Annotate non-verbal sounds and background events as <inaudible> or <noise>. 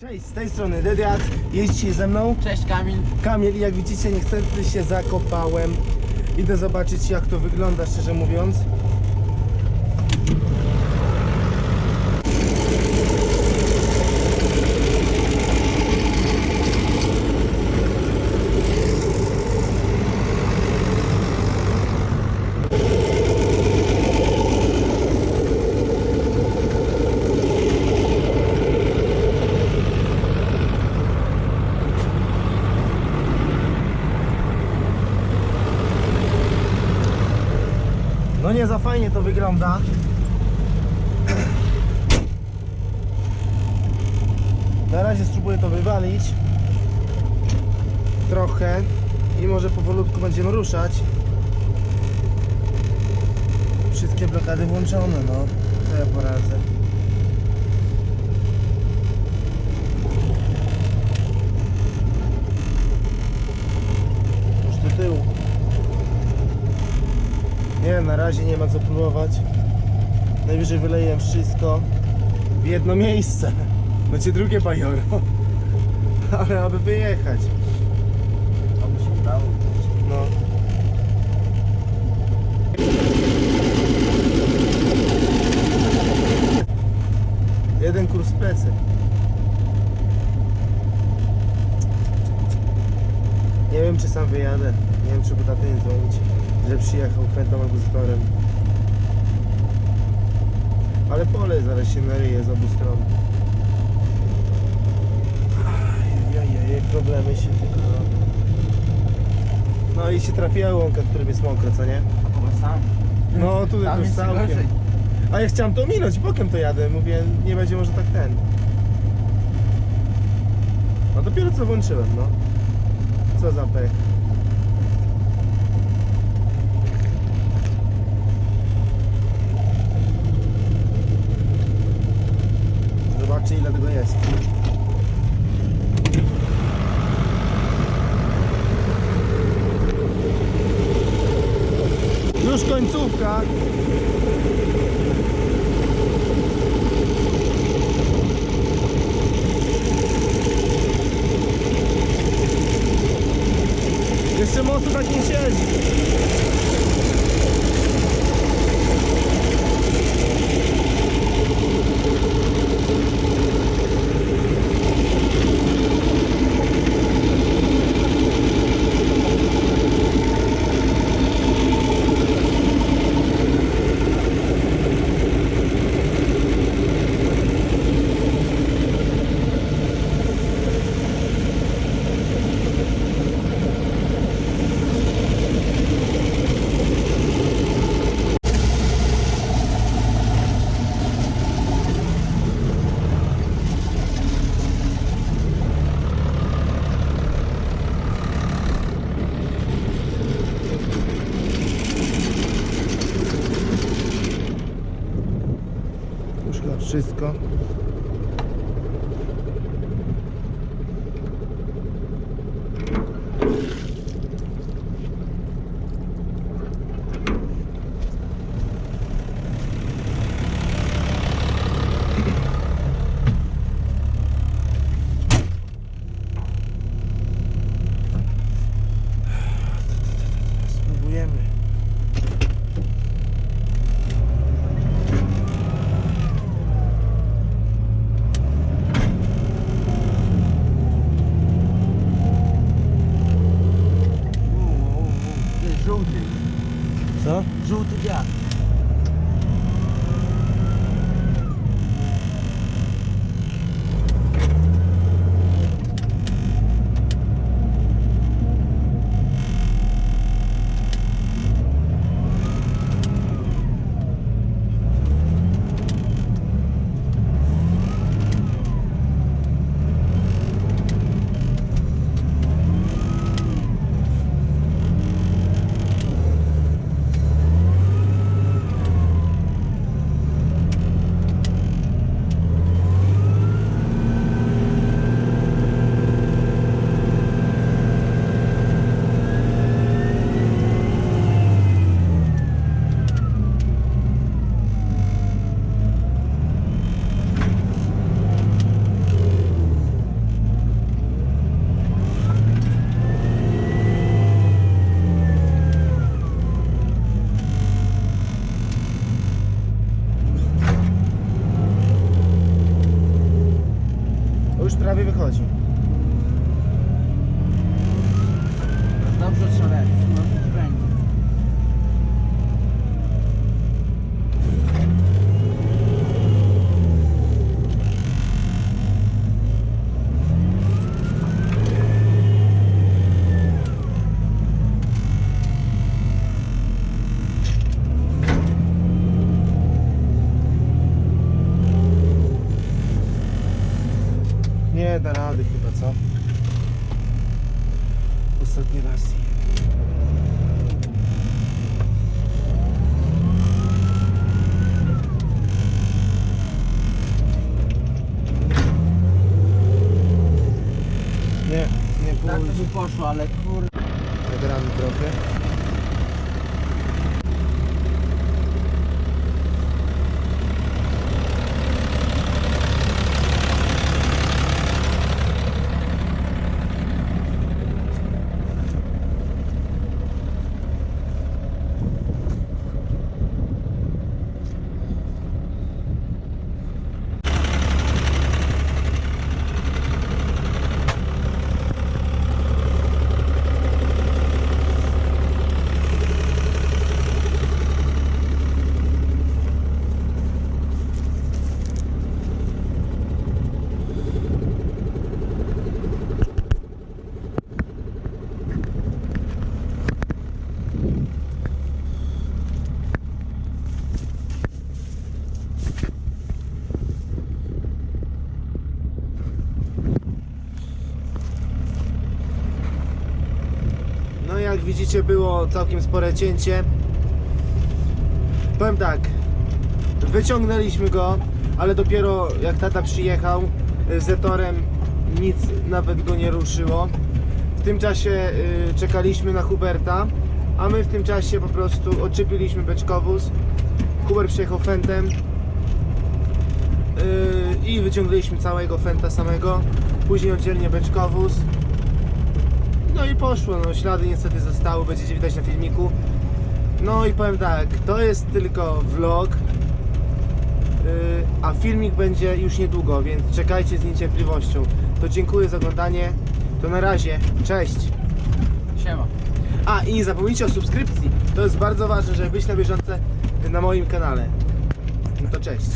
Cześć, z tej strony Dediat, dzisiaj ze mną Cześć Kamil. Kamil i jak widzicie niestety się zakopałem. Idę zobaczyć jak to wygląda szczerze mówiąc No nie za fajnie to wygląda. Na razie spróbuję to wywalić. Trochę. I może powolutku będziemy ruszać. Wszystkie blokady włączone, no. To ja poradzę nie, na razie nie ma co próbować. Najwyżej wyleję wszystko w jedno miejsce. <laughs> Będzie drugie bajoro. <laughs> Ale aby wyjechać. Oby się udało. No. Jeden kurs plecy. Nie wiem czy sam wyjadę. Nie wiem czy by taty nie dzwonić, że przyjechał pętą albo z torem. Ale pole zaraz się naryje z obu stron. Ajajaj, problemy się tylko robią. No i się trafiła łąka, w którym jest mokro, co nie? A popatrz sam. No Tam to już jest całkiem. gorzej. A ja chciałem to ominąć, bokiem to jadę. Mówię, nie będzie może tak ten. No dopiero co włączyłem, no. Co za pech. Zobaczcie ile tego jest. Już końcówka. Jeszcze mocno tak nie siedzi. Chyba wszystko. już prawie wychodzi. Nie da rady chyba, co? Ostatni raz. Nie, nie Tak to by poszło, ale kurde. Nagramy trochę. Widzicie było całkiem spore cięcie. Powiem tak, wyciągnęliśmy go, ale dopiero jak tata przyjechał y, z Etorem nic nawet go nie ruszyło. W tym czasie y, czekaliśmy na Huberta, a my w tym czasie po prostu odczepiliśmy beczkowóz. Hubert przyjechał Fentem yy, i wyciągnęliśmy całego Fenta samego. Później oddzielnie beczkowóz. No i poszło, no ślady niestety zostały, będziecie widać na filmiku. No i powiem tak, to jest tylko vlog, yy, a filmik będzie już niedługo, więc czekajcie z niecierpliwością. To dziękuję za oglądanie, to na razie, cześć! Siema. A i nie zapomnijcie o subskrypcji, to jest bardzo ważne, żeby być na bieżąco na moim kanale. No to cześć!